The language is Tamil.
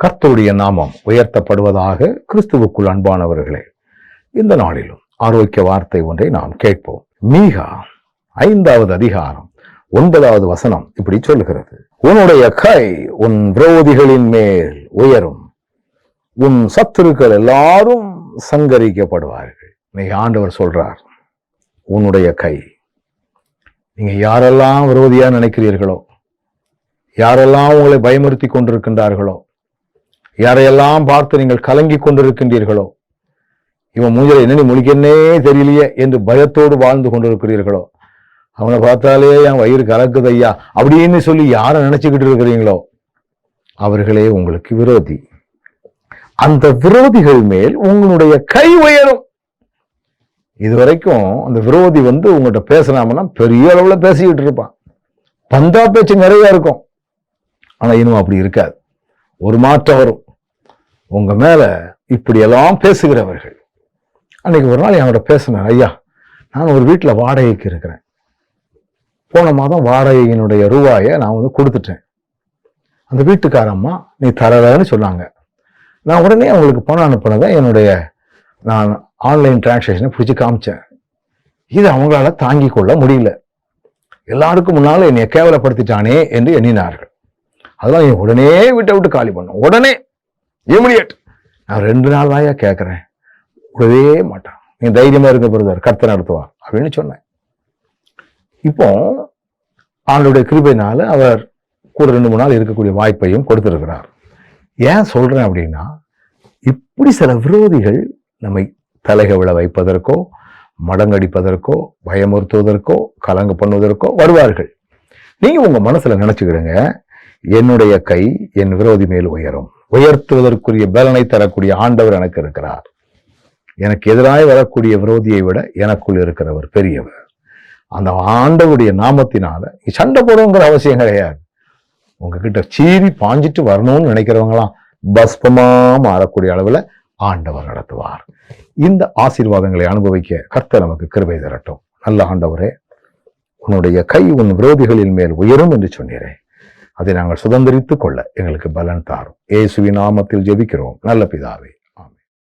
கர்த்தருடைய நாமம் உயர்த்தப்படுவதாக கிறிஸ்துவுக்குள் அன்பானவர்களே இந்த நாளிலும் ஆரோக்கிய வார்த்தை ஒன்றை நாம் கேட்போம். மீகா ஐந்தாவது அதிகாரம் ஒன்பதாவது வசனம் இப்படி சொல்லுகிறது. உன்னுடைய கை உன் விரோதிகளின் மேல் உயரும். உன் சத்துருக்கள் எல்லாரும் சங்கரிக்கப்படுவார்கள். இன்னைக்கு ஆண்டவர் சொல்றார் உன்னுடைய கை. நீங்க யாரெல்லாம் விரோதியா நினைக்கிறீர்களோ யாரெல்லாம் உங்களை பயமுறுத்தி கொண்டிருக்கின்றார்களோ யாரையெல்லாம் பார்த்து நீங்கள் கலங்கி கொண்டிருக்கின்றீர்களோ இவன் மூஞ்சில என்ன முழிக்கன்னே தெரியலையே என்று பயத்தோடு வாழ்ந்து கொண்டிருக்கிறீர்களோ? அவனை பார்த்தாலே என் வயிறு கலக்குது ஐயா அப்படின்னு சொல்லி யாரை நினைச்சுக்கிட்டு இருக்கிறீங்களோ? அவர்களே உங்களுக்கு விரோதி. அந்த விரோதிகள் மேல் உங்களுடைய கை உயரும். இதுவரைக்கும் அந்த விரோதி வந்து உங்கள்கிட்ட பேசினாமன்னா பெரிய அளவில் பேசிக்கிட்டு இருப்பான். பந்தா பேச்சு நிறையா இருக்கும். ஆனால் இன்னும் அப்படி இருக்காது. ஒரு மாற்றம் வரும். உங்க மேல இப்படியெல்லாம் பேசுகிறவர்கள். அன்னைக்கு ஒரு நாள் என்கிட்ட பேசினேன் ஐயா நான் ஒரு வீட்டில் வாடகைக்கு இருக்கிறேன். போன மாதம் வாடகையினுடைய ரூபாயை நான் வந்து கொடுத்துட்டேன். அந்த வீட்டுக்காரம்மா நீ தரலன்னு சொன்னாங்க. நான் உடனே அவங்களுக்கு பணம் அனுப்புனதை என்னுடைய நான் ஆன்லைன் டிரான்சாக்ஷனை பிடிச்சி காமிச்சேன். இது அவங்களால தாங்கிக் கொள்ள முடியல. எல்லாருக்கும் முன்னால் என்னை கேவலப்படுத்திட்டானே என்று எண்ணினார்கள். அதெல்லாம் என் உடனே வீட்டை விட்டு காலி பண்ணும். உடனே இமிடியட் நான் ரெண்டு நாள் தாயா கேட்குறேன் விடவே மாட்டான். நீ தைரியமாக இருக்க பிரதர் கர்த்தர் நடத்துவார் அப்படின்னு சொன்னேன். இப்போ ஆண்டுடைய கிருபையினால் அவர் கூட ரெண்டு மூணு நாள் இருக்கக்கூடிய வாய்ப்பையும் கொடுத்துருக்கிறார். ஏன் சொல்கிறேன் அப்படின்னா இப்படி சில விரோதிகள் நம்மை தலைகவிழ வைப்பதற்கோ மடங்கடிப்பதற்கோ பயமுறுத்துவதற்கோ கலங்க பண்ணுவதற்கோ வருவார்கள். நீங்கள் உங்கள் மனசில் நினச்சிக்கிடுங்க என்னுடைய கை என் விரோதி மேல் உயரும். உயர்த்துவதற்குரிய பலனை தரக்கூடிய ஆண்டவர் எனக்கு இருக்கிறார். எனக்கு எதிராக வரக்கூடிய விரோதியை விட எனக்குள் இருக்கிறவர் பெரியவர். அந்த ஆண்டவருடைய நாமத்தினால சண்டை போடுங்கிற அவசியம் கிடையாது. உங்ககிட்ட சீறி பாஞ்சிட்டு வரணும்னு நினைக்கிறவங்களாம் பஸ்பமா மாறக்கூடிய அளவுல ஆண்டவர் நடத்துவார். இந்த ஆசீர்வாதங்களை அனுபவிக்க கர்த்தர் நமக்கு கிருபை தரட்டும். நல்ல ஆண்டவரே உன்னுடைய கை உன் விரோதிகளின் மேல் உயரும் என்று சொன்னீரே. அதை நாங்கள் சுதந்திரித்துக் கொள்ள எங்களுக்கு பலன் தாரும். ஏசுவி நாமத்தில் ஜெபிக்கிறோம். நல்ல பிதாவே